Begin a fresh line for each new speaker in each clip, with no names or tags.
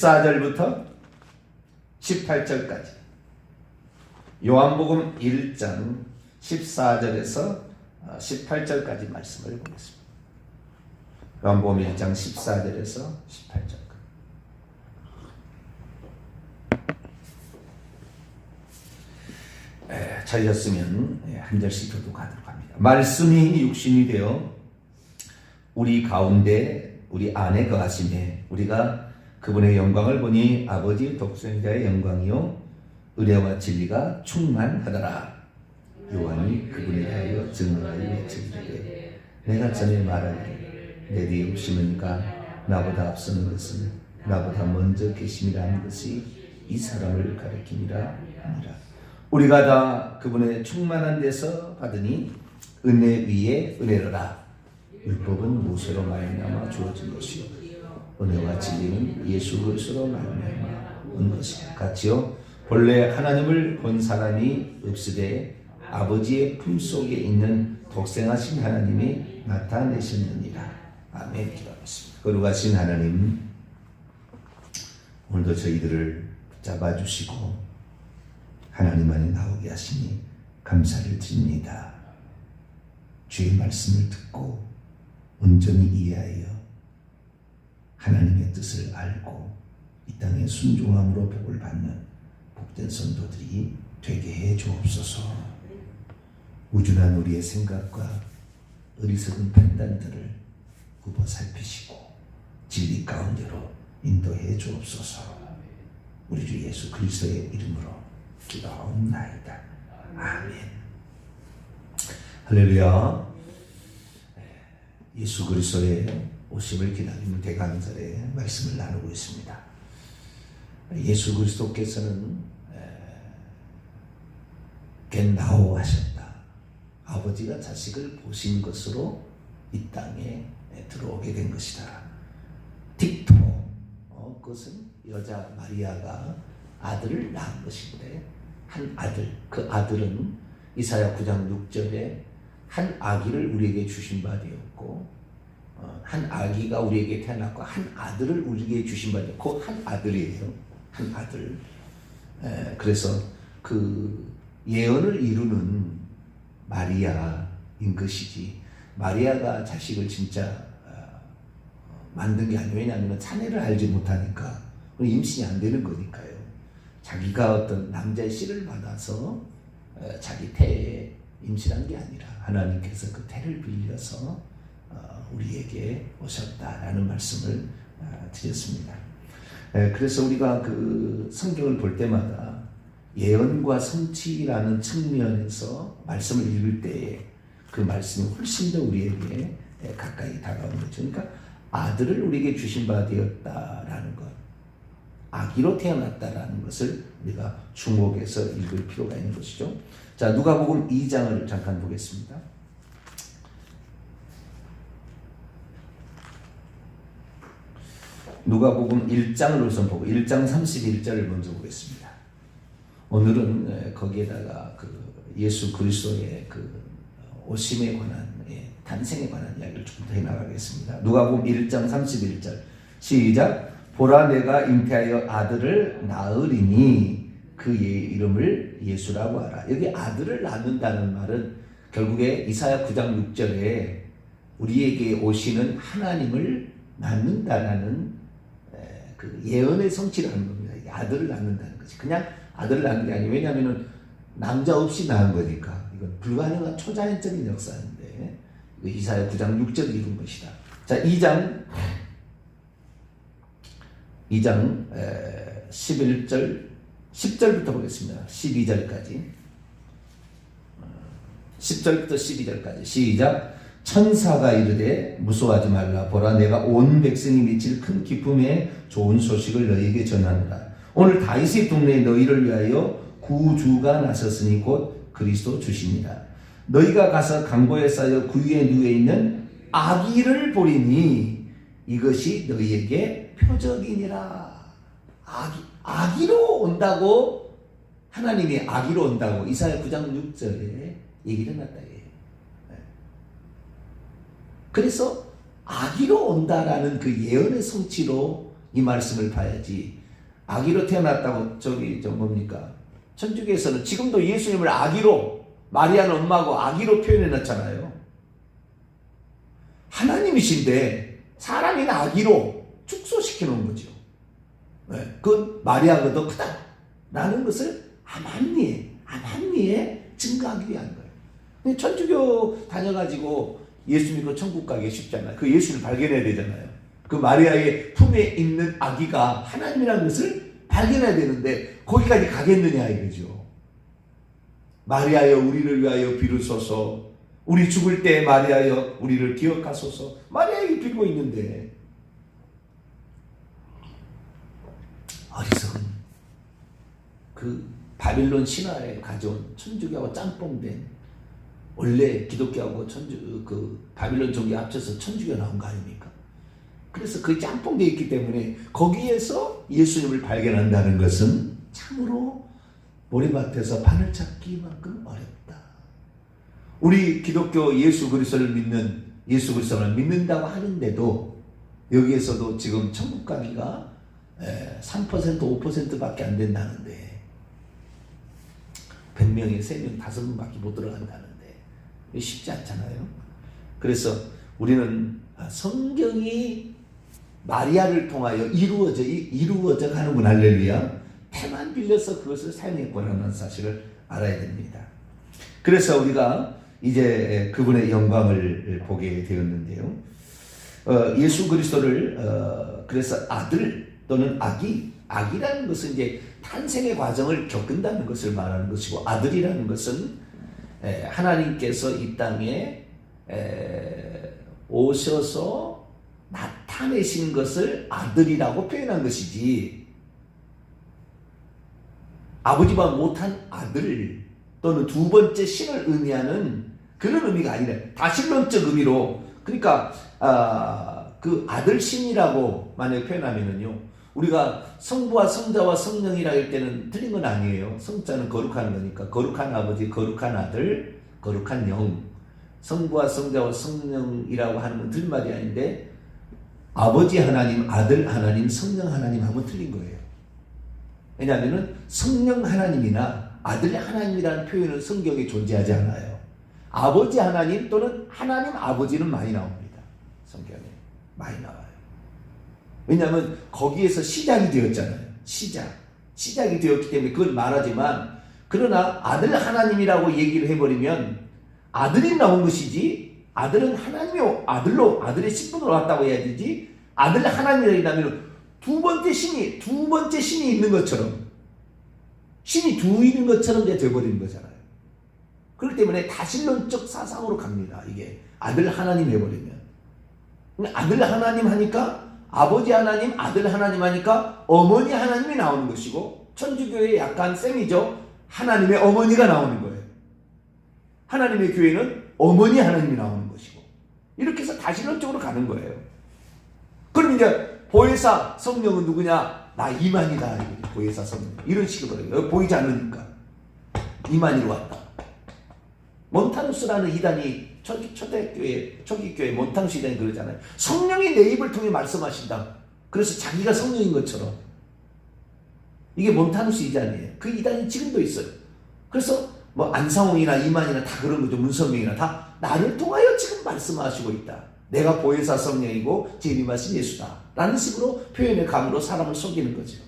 14절부터 18절까지 요한복음 1장 14절에서 18절까지 말씀을 보겠습니다. 요한복음 1장 14절에서 18절까지 에, 잘렸으면 예, 한 절씩 교독하도록 합니다. 말씀이 육신이 되어 우리 가운데 우리 안에 거하심에 우리가 그분의 영광을 보니 아버지 독생자의 영광이요 은혜와 진리가 충만하더라. 요한이 그분에 대하여 증언하여 외치기를 내가 전에 말하기를 내 뒤에 오시는가 나보다 앞서는 것은 나보다 먼저 계심이라는 것이 이 사람을 가리킴이라 하니라. 우리가 다 그분의 충만한 데서 받으니 은혜 위에 은혜로라. 율법은 모세로 말미암아 주어진 것이요 은혜와 진리는 예수 그리스도로 말미암아 온 것이요 같이요 본래 하나님을 본 사람이 없으되 아버지의 품 속에 있는 독생하신 하나님이 나타내셨느니라. 아멘. 기도하겠습니다. 거룩하신 하나님 오늘도 저희들을 잡아주시고 하나님 안에 나오게 하시니 감사를 드립니다. 주의 말씀을 듣고 온전히 이해하여 하나님의 뜻을 알고 이 땅에 순종함으로 복을 받는 복된 성도들이 되게 해 주옵소서. 우준한 우리의 생각과 어리석은 판단들을 굽어 살피시고 진리 가운데로 인도해 주옵소서. 우리 주 예수 그리스도의 이름으로 기도하옵나이다. 아멘. 할렐루야. 예수 그리스도의 오심을 기다리는 대강절의 말씀을 나누고 있습니다. 예수 그리스도께서는 겐나오 하셨다. 아버지가 자식을 보신 것으로 이 땅에 들어오게 된 것이다. 틱토 어, 그것은 여자 마리아가 아들을 낳은 것인데 한 아들 그 아들은 이사야 9장 6절에 한 아기를 우리에게 주신 바 되었고 어, 한 아기가 우리에게 태어났고 한 아들을 우리에게 주신 바 되었고 한 아들이에요. 한 아들. 에, 그래서 그 예언을 이루는 마리아인 것이지 마리아가 자식을 진짜 어, 만든 게 아니에요. 왜냐하면 자네를 알지 못하니까 임신이 안 되는 거니까요. 자기가 어떤 남자의 씨를 받아서 어, 자기 태에 임신한 게 아니라 하나님께서 그 태를 빌려서 어, 우리에게 오셨다라는 말씀을 드렸습니다. 그래서 우리가 그 성경을 볼 때마다 예언과 성취라는 측면에서 말씀을 읽을 때에 그 말씀이 훨씬 더 우리에게 가까이 다가오는 거죠. 그러니까 아들을 우리에게 주신 바 되었다라는 것, 아기로 태어났다라는 것을 우리가 주목해서 읽을 필요가 있는 것이죠. 자, 누가복음 2장을 잠깐 보겠습니다. 누가복음 1장을 우선 보고 1장 31절을 먼저 보겠습니다. 오늘은 거기에다가 그 예수 그리스도의 그 오심에 관한 예, 탄생에 관한 이야기를 조금 더 해나가겠습니다. 누가복음 1장 31절 시작 보라 내가 잉태하여 아들을 낳으리니 그의 이름을 예수라고 하라. 여기 아들을 낳는다는 말은 결국에 이사야 9장 6절에 우리에게 오시는 하나님을 낳는다라는 그 예언의 성취라는 겁니다. 아들을 낳는다는 것이 그냥 아들을 낳는 게 아니에요. 왜냐하면 남자 없이 낳은 거니까 이건 불가능한 초자연적인 역사인데 이사야 9장 6절 이룬 것이다. 자 2장 2장 11절 10절부터 보겠습니다. 12절까지 10절부터 12절까지 시작 천사가 이르되 무서워하지 말라. 보라 내가 온 백성이 미칠 큰 기쁨의 좋은 소식을 너희에게 전하노라. 오늘 다윗의 동네에 너희를 위하여 구주가 나섰으니 곧 그리스도 주시니라 너희가 가서 강보에 쌓여 구유에 누워 있는 아기를 보리니 이것이 너희에게 표적이니라. 아기 아기로 온다고? 하나님이 아기로 온다고. 이사야 9장 6절에 얘기를 해놨다. 그래서 아기로 온다라는 그 예언의 성취로 이 말씀을 봐야지 아기로 태어났다고 저기 저 뭡니까 천주교에서는 지금도 예수님을 아기로 마리아는 엄마고 아기로 표현해 놨잖아요. 하나님이신데 사람이 아기로 축소시켜 놓은 거죠. 네, 그 마리아가 더 크다라는 것을 아만리에 아만리에 증거하기 위한 거예요. 천주교 다녀가지고 예수 믿고 천국 가기 쉽잖아요. 그 예수를 발견해야 되잖아요. 그 마리아의 품에 있는 아기가 하나님이라는 것을 발견해야 되는데 거기까지 가겠느냐 이거죠. 마리아여 우리를 위하여 비루소서 우리 죽을 때 마리아여 우리를 기억하소서 마리아에게 빌고 있는데 어리석은 그 바빌론 신화에 가져온 천주교하고 짬뽕된 원래 기독교하고 천주 그 바빌론 종교 합쳐서 천주교 나온 거 아닙니까? 그래서 그 짬뽕돼 있기 때문에 거기에서 예수님을 발견한다는 것은 참으로 모래밭에서 바늘 찾기만큼 어렵다. 우리 기독교 예수 그리스도를 믿는 예수 그리스도를 믿는다고 하는데도 여기에서도 지금 천국 가기가 3% 5%밖에 안 된다는데 100명에 3명 5명밖에 못 들어간다는데 쉽지 않잖아요. 그래서 우리는 성경이 마리아를 통하여 이루어져 이루어져 가는군 할렐루야. 태만 빌려서 그것을 사용했구나라는 사실을 알아야 됩니다. 그래서 우리가 이제 그분의 영광을 보게 되었는데요. 어, 예수 그리스도를 어, 그래서 아들 또는 아기 아기라는 것은 이제 탄생의 과정을 겪는다는 것을 말하는 것이고 아들이라는 것은 에, 하나님께서 이 땅에 에, 오셔서 나타내신 것을 아들이라고 표현한 것이지. 아버지와 못한 아들 또는 두 번째 신을 의미하는 그런 의미가 아니라 다신론적 의미로. 그러니까 아, 그 아들 신이라고 만약에 표현하면은요 우리가 성부와 성자와 성령이라 할 때는 틀린 건 아니에요 성자는 거룩한 거니까 거룩한 아버지 거룩한 아들 거룩한 영 성부와 성자와 성령이라고 하는 건 틀린 말이 아닌데 아버지 하나님 아들 하나님 성령 하나님 하면 틀린 거예요 왜냐하면 성령 하나님이나 아들 하나님이라는 표현은 성경에 존재하지 않아요. 아버지 하나님 또는 하나님 아버지는 많이 나옵니다. 성경에 많이 나와요. 왜냐하면 거기에서 시작이 되었잖아요. 시작. 시작이 되었기 때문에 그걸 말하지만 그러나 아들 하나님이라고 얘기를 해버리면 아들이 나온 것이지 아들은 하나님의 아들로 아들의 신분으로 왔다고 해야 되지 아들 하나님이라면 두 번째 신이 두 번째 신이 있는 것처럼 신이 두 있는 것처럼 되어버리는 거잖아요. 그렇기 때문에 다신론적 사상으로 갑니다. 이게 아들 하나님 해버리면 아들 하나님 하니까 아버지 하나님, 아들 하나님 하니까 어머니 하나님이 나오는 것이고 천주교의 약간 셈이죠. 하나님의 어머니가 나오는 거예요. 하나님의 교회는 어머니 하나님이 나오는 것이고 이렇게 해서 다신론적으로 가는 거예요. 그럼 이제 보혜사 성령은 누구냐? 나 이만이다. 보혜사 성령. 이런 식으로 해요. 보이지 않으니까. 이만이로 왔다. 몬타누스라는 이단이 초기, 초대교회, 초기교회 몬타누스 이단이 그러잖아요. 성령이 내 입을 통해 말씀하신다. 그래서 자기가 성령인 것처럼. 이게 몬타누스 이단이에요. 그 이단이 지금도 있어요. 그래서 뭐 안상홍이나 이만이나 다 그런 거죠. 문성명이나 다 나를 통하여 지금 말씀하시고 있다. 내가 보혜사 성령이고 재림하신 예수다. 라는 식으로 표현의 감으로 사람을 속이는 거죠.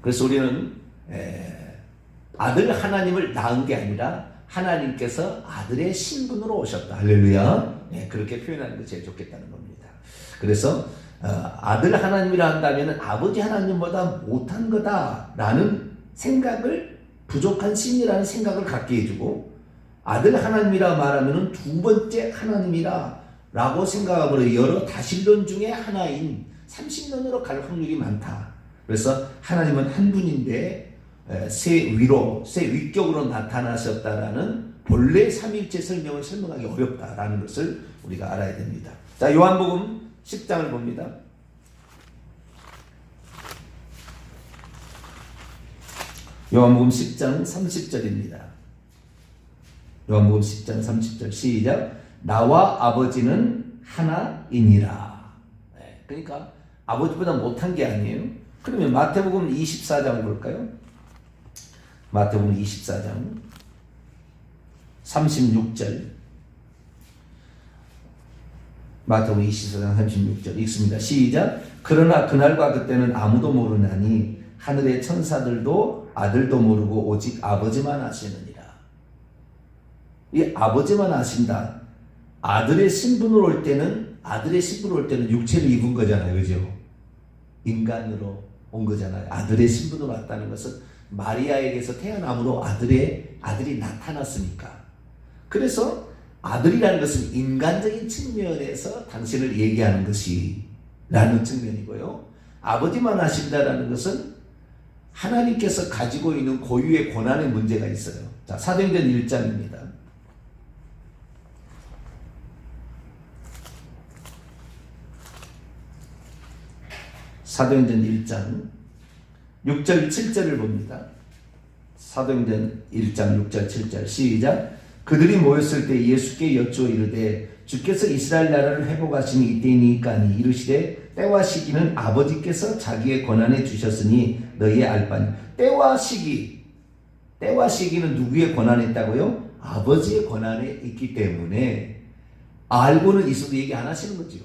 그래서 우리는 아들 하나님을 낳은 게 아니라 하나님께서 아들의 신분으로 오셨다. 할렐루야. 네, 그렇게 표현하는 게 제일 좋겠다는 겁니다. 그래서 어, 아들 하나님이라 한다면 아버지 하나님보다 못한 거다라는 생각을 부족한 신이라는 생각을 갖게 해주고 아들 하나님이라 말하면 두 번째 하나님이라 라고 생각하므로 여러 다신론 중에 하나인 30년으로 갈 확률이 많다. 그래서 하나님은 한 분인데 새 위로, 새 위격으로 나타나셨다라는 본래 삼일체 설명을 설명하기 어렵다라는 것을 우리가 알아야 됩니다. 자, 요한복음 10장을 봅니다. 요한복음 10장 30절입니다. 요한복음 10장 30절 시작 나와 아버지는 하나이니라. 네, 그러니까 아버지보다 못한 게 아니에요. 그러면 마태복음 24장 볼까요? 마태복음 24장 36절 마태복음 24장 36절 읽습니다. 시작. 그러나 그날과 그때는 아무도 모르나니 하늘의 천사들도 아들도 모르고 오직 아버지만 아시느니라. 이 아버지만 아신다. 아들의 신분으로 올 때는 아들의 신분으로 올 때는 육체를 입은 거잖아요. 그죠? 인간으로 온 거잖아요. 아들의 신분으로 왔다는 것은 마리아에게서 태어남으로 아들의 아들이 나타났으니까. 그래서 아들이라는 것은 인간적인 측면에서 당신을 얘기하는 것이 라는 측면이고요. 아버지만 하신다라는 것은 하나님께서 가지고 있는 고유의 권한의 문제가 있어요. 자, 사도행전 1장입니다. 사도행전 1장 6절 7절을 봅니다. 사도행전 1장 6절 7절 시작 그들이 모였을 때 예수께 여쭈어 이르되 주께서 이스라엘 나라를 회복하시니 이때이니까니 이르시되 때와 시기는 아버지께서 자기의 권한에 주셨으니 너희의 알바니 때와 시기 때와 시기는 누구의 권한에 있다고요? 아버지의 권한에 있기 때문에 알고는 있어도 얘기 안 하시는 거죠.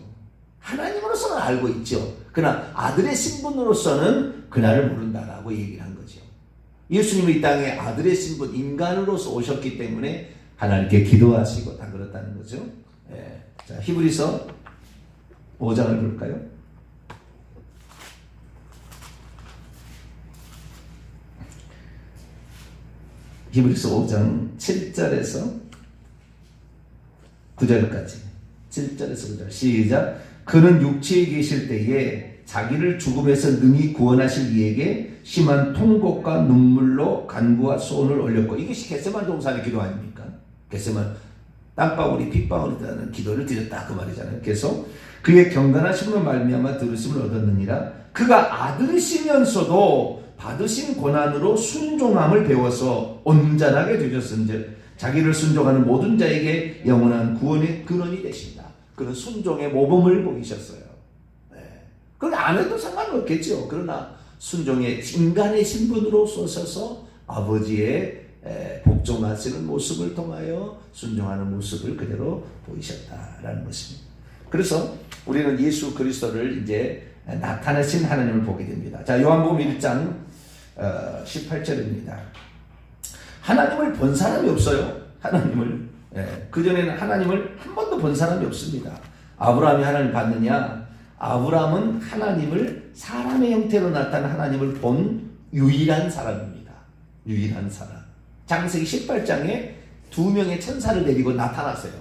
하나님으로서는 알고 있죠. 그러나 아들의 신분으로서는 그날을 모른다라고 얘기를 한 거죠. 예수님이 이 땅에 아들의 신분, 인간으로서 오셨기 때문에 하나님께 기도하시고 다 그렇다는 거죠. 예. 자, 히브리서 5장을 볼까요? 히브리서 5장 7절에서 9절까지 7절에서 9절 시작 그는 육체에 계실 때에 자기를 죽음에서 능히 구원하실 이에게 심한 통곡과 눈물로 간구와 소원을 올렸고 이것이 겟세만 동산의 기도 아닙니까? 겟세만 땅방울이 핏방울이 되는 기도를 드렸다 그 말이잖아요. 그래서 그의 경건하심으로 말미암아 들으심을 얻었느니라 그가 아들이시면서도 받으신 고난으로 순종함을 배워서 온전하게 되셨은즉 자기를 순종하는 모든 자에게 영원한 구원의 근원이 되신다. 그런 순종의 모범을 보이셨어요. 네. 그걸 안 해도 상관은 없겠죠. 그러나 순종의 인간의 신분으로 쏘셔서 아버지의 복종하시는 모습을 통하여 순종하는 모습을 그대로 보이셨다라는 것입니다. 그래서 우리는 예수 그리스도를 이제 나타내신 하나님을 보게 됩니다. 자, 요한복음 1장 18절입니다. 하나님을 본 사람이 없어요. 하나님을. 그 전에는 하나님을 한 번도 본 사람이 없습니다. 아브라함이 하나님을 봤느냐? 아브라함은 하나님을 사람의 형태로 나타난 하나님을 본 유일한 사람입니다. 유일한 사람. 장세기 18장에 두 명의 천사를 데리고 나타났어요.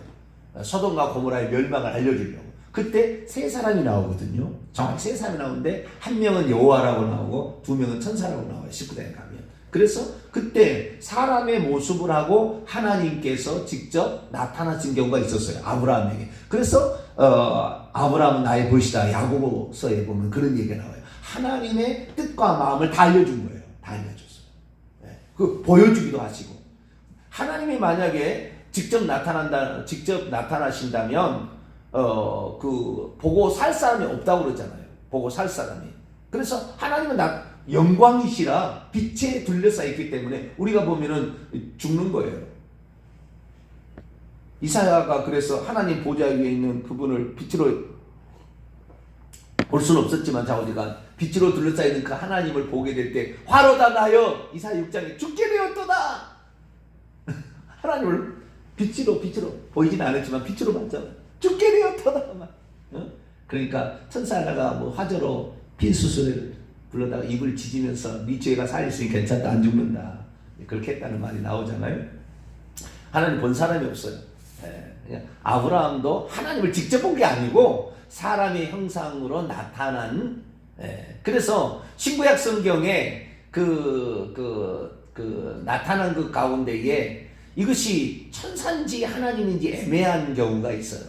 소돔과 고모라의 멸망을 알려주려고. 그때 세 사람이 나오거든요. 정확히 세 사람이 나오는데 한 명은 여호와라고 나오고 두 명은 천사라고 나와요. 19장에 가면. 그래서 그때 사람의 모습을 하고 하나님께서 직접 나타나신 경우가 있었어요. 아브라함에게. 그래서 어, 아브라함은 나의 벗이다. 야고보서에 보면 그런 얘기가 나와요. 하나님의 뜻과 마음을 다 알려준 거예요. 다 알려줬어요. 네. 그 보여주기도 하시고 하나님이 만약에 직접 나타난다, 직접 나타나신다면 어, 그 보고 살 사람이 없다고 그러잖아요. 보고 살 사람이. 그래서 하나님은 나, 영광이시라 빛에 둘러싸였기 때문에 우리가 보면은 죽는 거예요. 이사야가 그래서 하나님 보좌 위에 있는 그분을 빛으로 볼 수는 없었지만 자우디가 빛으로 둘러싸이는 그 하나님을 보게 될 때 화로다 나여 이사 6장에 죽게 되었도다 하나님을 빛으로 빛으로 보이진 않았지만 빛으로 봤잖아 죽게 되었도다 어? 그러니까 천사 하나가 뭐 화저로 빈 수술을 불러다가 입을 지지면서 네 죄가 살있으니 괜찮다 안 죽는다. 그렇게 했다는 말이 나오잖아요. 하나님 본 사람이 없어요. 예, 아브라함도 하나님을 직접 본 게 아니고 사람의 형상으로 나타난 예, 그래서 신구약 성경에 그, 그, 그 나타난 그 가운데에 이것이 천산지 하나님인지 애매한 경우가 있어요.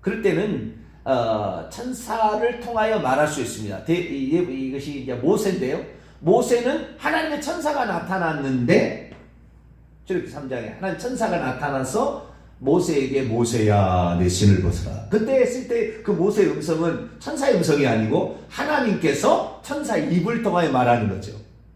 그럴 때는 어, 천사를 통하여 말할 수 있습니다. 대, 이, 것이 이제 모세인데요. 모세는 하나님의 천사가 나타났는데 저렇게 3장에 하나님 천사가 나타나서 모세에게 모세야 내 신을 벗어라. 그때 했을 때 그 모세의 음성은 천사의 음성이 아니고 하나님께서 천사의 입을 통하여 말하는 거죠.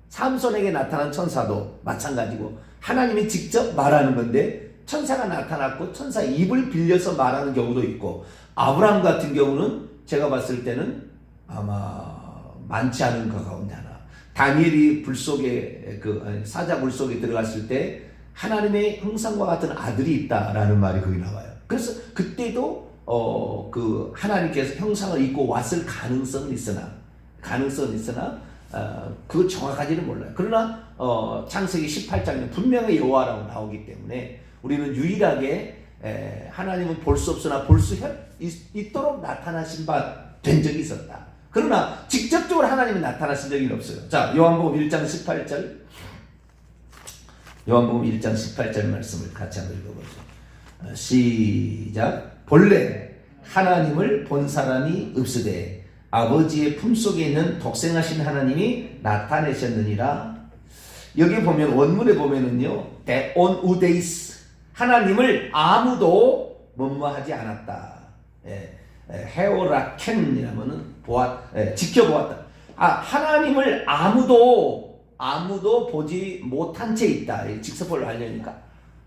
삼손에게 나타난 천사도 마찬가지고 하나님이 직접 말하는 건데 천사가 나타났고 천사의 입을 빌려서 말하는 경우도 있고 아브라함 같은 경우는 제가 봤을 때는 아마 많지 않은 것 가운데 하나. 다니엘이 불 속에 그 사자 물 속에 들어갔을 때 하나님의 형상과 같은 아들이 있다라는 말이 거기 나와요. 그래서 그때도 어 그 하나님께서 형상을 입고 왔을 가능성은 있으나 가능성은 있으나 어, 그 정확하지는 몰라요. 그러나 어, 창세기 18장에 분명히 여호와라고 나오기 때문에 우리는 유일하게 에, 하나님은 볼 수 없으나 볼 수 있도록 나타나신 바 된 적이 있었다. 그러나 직접적으로 하나님이 나타나신 적이 없어요. 자, 요한복음 1장 18절. 요한복음 1장 18절 말씀을 같이 한번 읽어보죠. 어, 시작. 본래 하나님을 본 사람이 없으되 아버지의 품속에 있는 독생하신 하나님이 나타내셨느니라. 여기 보면 원문에 보면은요. 대온 우데이스 하나님을 아무도 뭐뭐하지 않았다. 예, 예, 헤오라켄이라면은 보았 예, 지켜보았다. 아 하나님을 아무도 아무도 보지 못한 채 있다. 이 직서법을 알려니까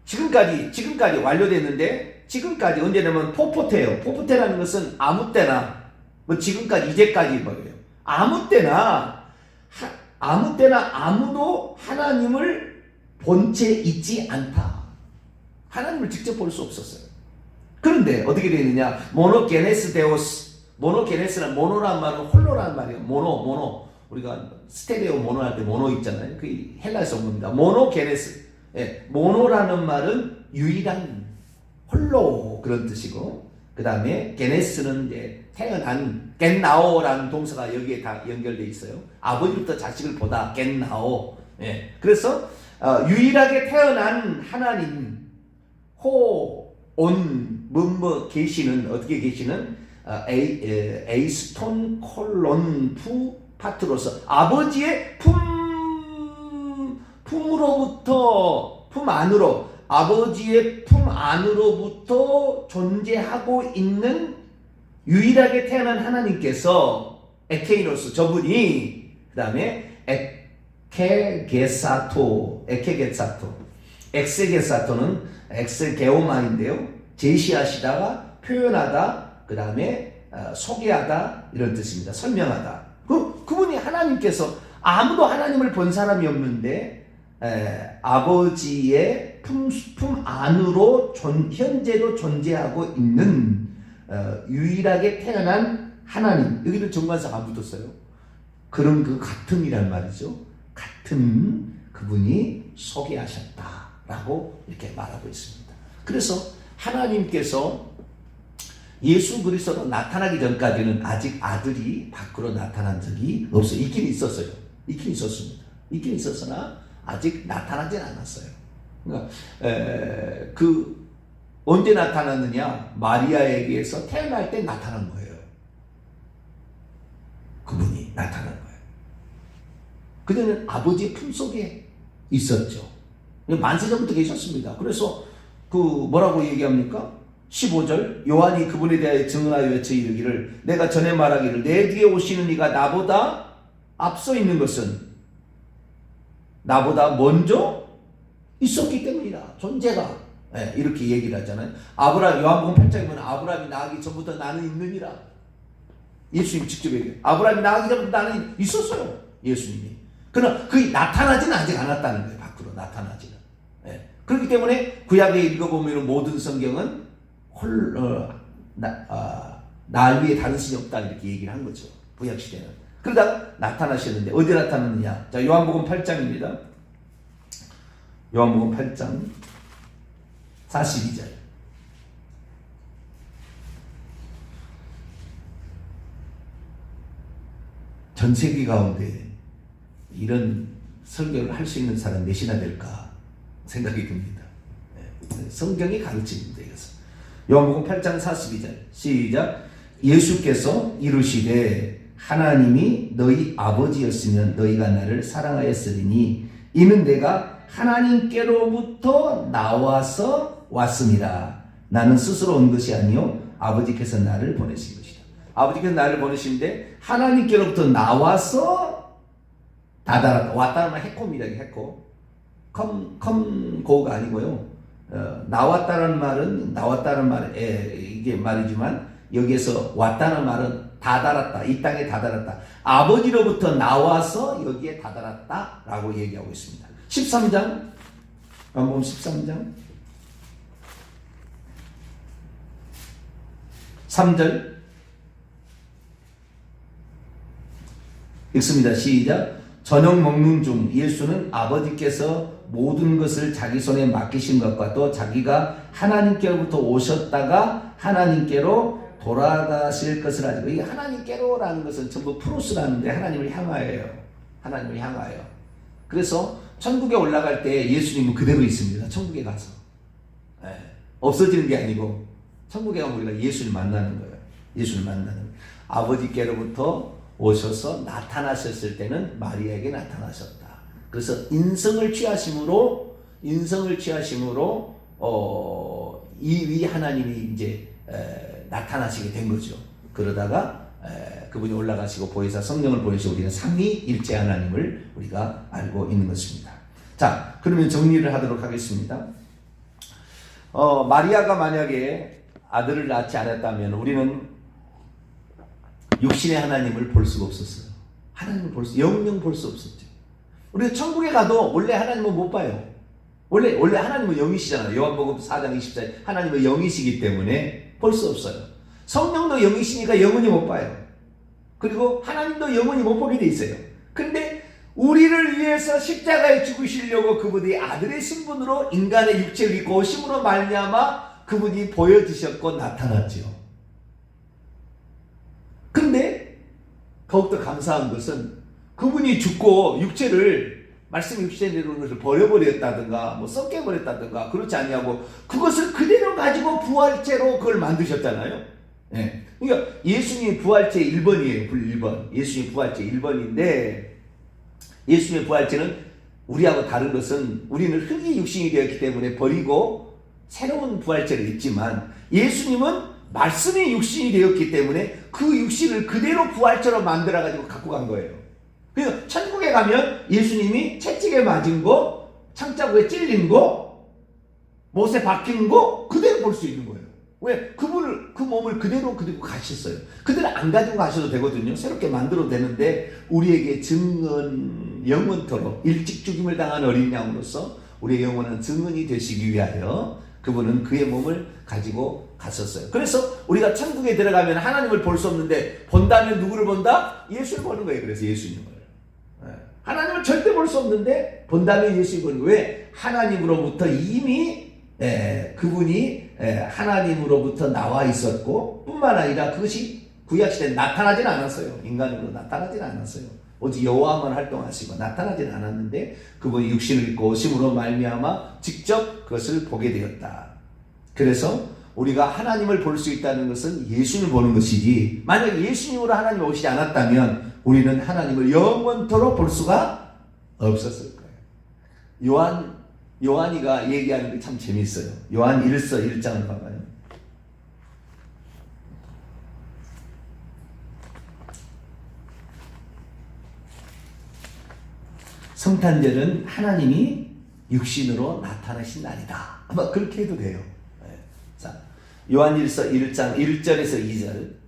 지금까지 지금까지 완료됐는데 지금까지 언제냐면 포포테예요. 포포테라는 것은 아무 때나 뭐 지금까지 이제까지 뭐예요. 아무 때나 하, 아무 때나 아무도 하나님을 본채 있지 않다. 하나님을 직접 볼 수 없었어요. 그런데 어떻게 되느냐? 모노게네스 데오스. 모노게네스는 모노란 말은 홀로란 말이에요. 모노, 모노. 우리가 스테레오 모노 할 때 모노 있잖아요. 그 헬라에서 온 겁니다. 모노게네스. 예, 모노라는 말은 유일한 홀로 그런 뜻이고, 그 다음에 게네스는 이제 태어난 겐나오라는 동사가 여기에 다 연결돼 있어요. 아버지부터 자식을 보다 겐나오. 예, 그래서 어, 유일하게 태어난 하나님 호, 온, 뭐뭐 계시는 어떻게 계시는? 어, 에이, 에, 에이스톤 콜론 푸 파트로서 아버지의 품 품으로부터 품 안으로 아버지의 품 안으로부터 존재하고 있는 유일하게 태어난 하나님께서 에케이노스 저분이 그 다음에 에케게사토 에케게사토 엑세게사토는 엑세게오마인데요. 제시하시다가 표현하다 그 다음에 어, 소개하다 이런 뜻입니다. 설명하다. 그, 그분이 하나님께서 아무도 하나님을 본 사람이 없는데 에, 아버지의 품, 품 안으로 존, 현재도 존재하고 있는 어, 유일하게 태어난 하나님. 여기는 정관사가 안 붙었어요. 그런 그 같음이란 말이죠. 같은 그분이 소개하셨다 라고 이렇게 말하고 있습니다 그래서 하나님께서 예수 그리스도로 나타나기 전까지는 아직 아들이 밖으로 나타난 적이 없어요. 있긴 있었어요. 있긴 있었습니다. 있긴 있었으나 아직 나타나진 않았어요. 그러니까 에, 그 언제 나타났느냐? 마리아에게서 태어날 때 나타난 거예요. 그분이 나타난 거예요. 그녀는 아버지 품속에 있었죠. 만세 전부터 계셨습니다. 그래서 그 뭐라고 얘기합니까? 15절 요한이 그분에 대하여 증언하여 외쳐 이르기를 내가 전에 말하기를 내 뒤에 오시는 이가 나보다 앞서 있는 것은 나보다 먼저 있었기 때문이다. 존재가 예, 이렇게 얘기를 하잖아요. 아브라함 요한복음 8장에 보면 아브라함이 나기 전부터 나는 있느니라. 예수님 직접 얘기해요. 아브라함이 나기 전부터 나는 있었어요. 예수님이. 그러나 그게 나타나지는 아직 않았다는 거예요. 밖으로 나타나지는. 예. 그렇기 때문에 구약에 읽어보면 모든 성경은 홀, 어, 나, 어, 날 위에 다른 신이 없다 이렇게 얘기를 한 거죠. 구약 시대는. 그러다가 나타나셨는데 어디 나타났느냐? 자 요한복음 8장입니다. 요한복음 8장 42절. 전 세계 가운데 이런 설교를 할 수 있는 사람 몇이나 될까 생각이 듭니다. 네. 성경이 가르칩니다. 이것은. 요한복음 8장 42절 시작 예수께서 이르시되 하나님이 너희 아버지였으면 너희가 나를 사랑하였으리니 이는 내가 하나님께로부터 나와서 왔습니다. 나는 스스로 온 것이 아니요 아버지께서 나를 보내신 것이다. 아버지께서 나를 보내신데 하나님께로부터 나와서 다다랐다. 왔다는 말 해콤이다. 해콤. 컴, 컴고가 아니고요. 어, 나왔다는 말은 나왔다는 말 에, 이게 말이지만 여기에서 왔다는 말은 다다랐다. 이 땅에 다다랐다. 아버지로부터 나와서 여기에 다다랐다라고 얘기하고 있습니다. 13장 한번 13장 3절 읽습니다. 시작. 저녁 먹는 중 예수는 아버지께서 모든 것을 자기 손에 맡기신 것과 또 자기가 하나님께로부터 오셨다가 하나님께로 돌아가실 것을 알고 이 하나님께로라는 것은 전부 프로스라는데 하나님을 향하여요. 하나님을 향하여. 그래서 천국에 올라갈 때 예수님은 그대로 있습니다. 천국에 가서. 예, 없어지는 게 아니고 천국에 가면 우리가 예수를 만나는 거예요. 예수를 만나는 거예요. 아버지께로부터 오셔서 나타나셨을 때는 마리아에게 나타나셨다. 그래서 인성을 취하심으로 인성을 취하심으로 어, 이위 하나님이 이제 에, 나타나시게 된 거죠. 그러다가 에, 그분이 올라가시고 보혜사 성령을 보내시고 우리는 삼위일체 하나님을 우리가 알고 있는 것입니다. 자, 그러면 정리를 하도록 하겠습니다. 어, 마리아가 만약에 아들을 낳지 않았다면 우리는 육신의 하나님을 볼 수가 없었어요. 하나님을 볼 수, 영영 볼 수 없었죠. 우리가 천국에 가도 원래 하나님은 못 봐요. 원래, 원래 하나님은 영이시잖아요. 요한복음 4장 24절. 하나님은 영이시기 때문에 볼 수 없어요. 성령도 영이시니까 영원히 못 봐요. 그리고 하나님도 영원히 못 보게 돼 있어요. 근데 우리를 위해서 십자가에 죽으시려고 그분이 아들의 신분으로 인간의 육체를 입고 오심으로 말미암아 그분이 보여지셨고 나타났지요. 근데 더욱더 감사한 것은 그분이 죽고 육체를 말씀 육체로 것을 버려버렸다든가 뭐 썩게 버렸다든가 그렇지 아니하고 그것을 그대로 가지고 부활체로 그걸 만드셨잖아요. 예. 그러니까 예수님의 부활체 1번이에요. 1번. 예수님의 부활체 1번인데 예수님의 부활체는 우리하고 다른 것은 우리는 흙이 육신이 되었기 때문에 버리고 새로운 부활체를 입지만 예수님은 말씀이 육신이 되었기 때문에 그 육신을 그대로 부활처럼 만들어 가지고 갖고 간 거예요. 그래서 천국에 가면 예수님이 채찍에 맞은 거, 창자부에 찔린 거, 못에 박힌 거 그대로 볼 수 있는 거예요. 왜? 그분을 그 몸을 그대로 그대로 가셨어요. 그대로 안 가지고 가셔도 되거든요. 새롭게 만들어도 되는데 우리에게 증언 영원토록 일찍 죽임을 당한 어린 양으로서 우리의 영원한 증언이 되시기 위하여 그분은 그의 몸을 가지고 갔었어요. 그래서 우리가 천국에 들어가면 하나님을 볼 수 없는데 본다면 누구를 본다? 예수를 보는 거예요. 그래서 예수님을. 예. 하나님을 절대 볼 수 없는데 본다면 거예요. 왜? 하나님으로부터 이미 예, 그분이 예, 하나님으로부터 나와 있었고 뿐만 아니라 그것이 구약시대에 나타나진 않았어요. 인간으로 나타나진 않았어요. 오직 여호와만 활동하시고 나타나진 않았는데 그분이 육신을 입고 오심으로 말미암아 직접 그것을 보게 되었다. 그래서 우리가 하나님을 볼 수 있다는 것은 예수님을 보는 것이지 만약 예수님으로 하나님 오시지 않았다면 우리는 하나님을 영원토록 볼 수가 없었을 거예요. 요한 요한이가 얘기하는 게 참 재밌어요. 요한 1서 1장을 봐봐요. 성탄절은 하나님이 육신으로 나타나신 날이다. 아마 그렇게 해도 돼요. 네. 자, 요한 1서 1장 1절에서 2절.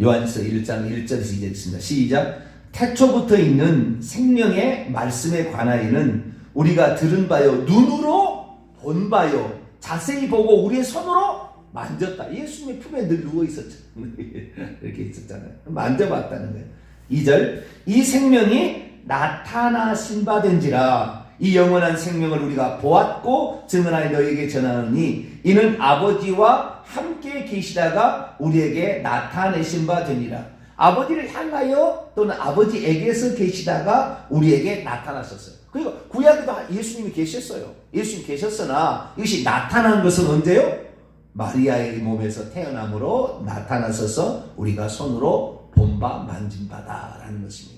요한일서 1장 1절에서 2절 있습니다. 시작. 태초부터 있는 생명의 말씀에 관하여는 우리가 들은 바요 눈으로 본 바요 자세히 보고 우리의 손으로 만졌다. 예수님의 품에 늘 누워 있었죠. 이렇게 있었잖아요. 만져봤다는 거예요. 2절 이 생명이 나타나신 바 된지라 이 영원한 생명을 우리가 보았고 증언하여 너에게 전하노니 이는 아버지와 함께 계시다가 우리에게 나타내신 바 되니라 아버지를 향하여 또는 아버지에게서 계시다가 우리에게 나타나셨어요. 그리고 구약에도 예수님이 계셨어요. 예수님 계셨으나 이것이 나타난 것은 언제요? 마리아의 몸에서 태어남으로 나타나셔서 우리가 손으로 본바 만진 바다라는 것입니다.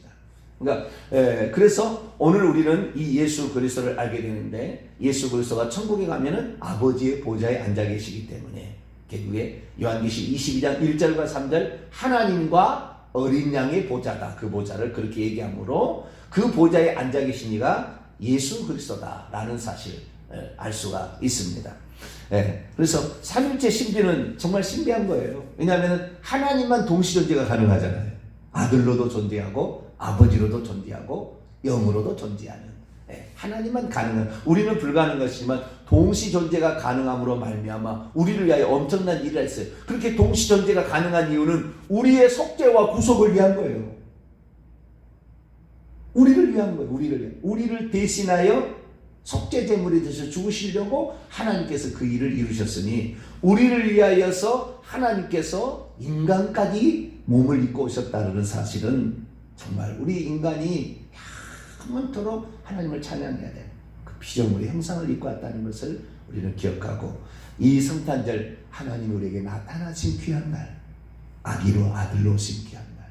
그러니까 에, 그래서 오늘 우리는 이 예수 그리스도를 알게 되는데 예수 그리스도가 천국에 가면은 아버지의 보좌에 앉아 계시기 때문에 결국에 요한계시 22장 1절과 3절 하나님과 어린 양의 보좌다 그 보좌를 그렇게 얘기하므로 그 보좌에 앉아 계신 이가 예수 그리스도다라는 사실 에, 알 수가 있습니다. 예, 그래서 삼일체 신비는 정말 신비한 거예요. 왜냐하면 하나님만 동시 존재가 가능하잖아요. 아들로도 존재하고 아버지로도 존재하고 영으로도 존재하는 예, 하나님만 가능한 우리는 불가능한 것이지만 동시 존재가 가능함으로 말미암아 우리를 위하여 엄청난 일을 했어요. 그렇게 동시 존재가 가능한 이유는 우리의 속죄와 구속을 위한 거예요. 우리를 위한 거예요. 우리를. 우리를 대신하여 속죄 제물이 되셔 죽으시려고 하나님께서 그 일을 이루셨으니 우리를 위하여서 하나님께서 인간까지 몸을 입고 오셨다는 사실은 정말 우리 인간이 영원토록 하나님을 찬양해야 돼. 그 피조물의 형상을 입고 왔다는 것을 우리는 기억하고 이 성탄절 하나님 우리에게 나타나신 귀한 날, 아기로 아들로 오신 귀한 날,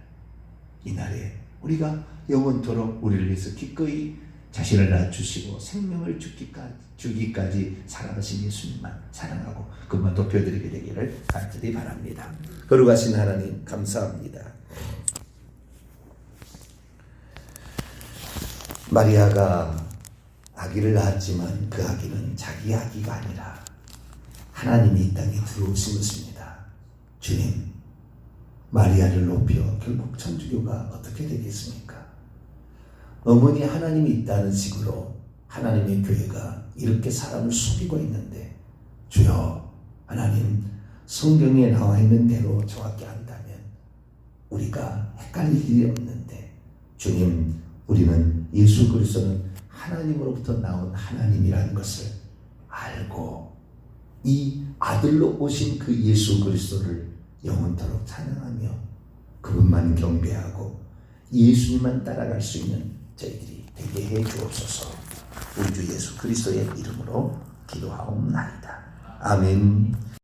이 날에 우리가 영원토록 우리를 위해서 기꺼이 자신을 낮추시고 생명을 주기까지, 주기까지 사랑하신 예수님만 사랑하고 그만 높여드리게 되기를 간절히 바랍니다. 거룩하신 하나님 감사합니다. 마리아가 아기를 낳았지만 그 아기는 자기 아기가 아니라 하나님이 이 땅에 들어오신 것입니다. 주님, 마리아를 높여 결국 천주교가 어떻게 되겠습니까? 어머니 하나님이 있다는 식으로 하나님의 교회가 이렇게 사람을 속이고 있는데 주여 하나님 성경에 나와 있는 대로 정확히 한다면 우리가 헷갈릴 일이 없는데 주님 우리는 예수 그리스도는 하나님으로부터 나온 하나님이라는 것을 알고 이 아들로 오신 그 예수 그리스도를 영원토록 찬양하며 그분만 경배하고 예수님만 따라갈 수 있는 저희들이 되게 해 주옵소서. 우리 주 예수 그리스도의 이름으로 기도하옵나이다. 아멘.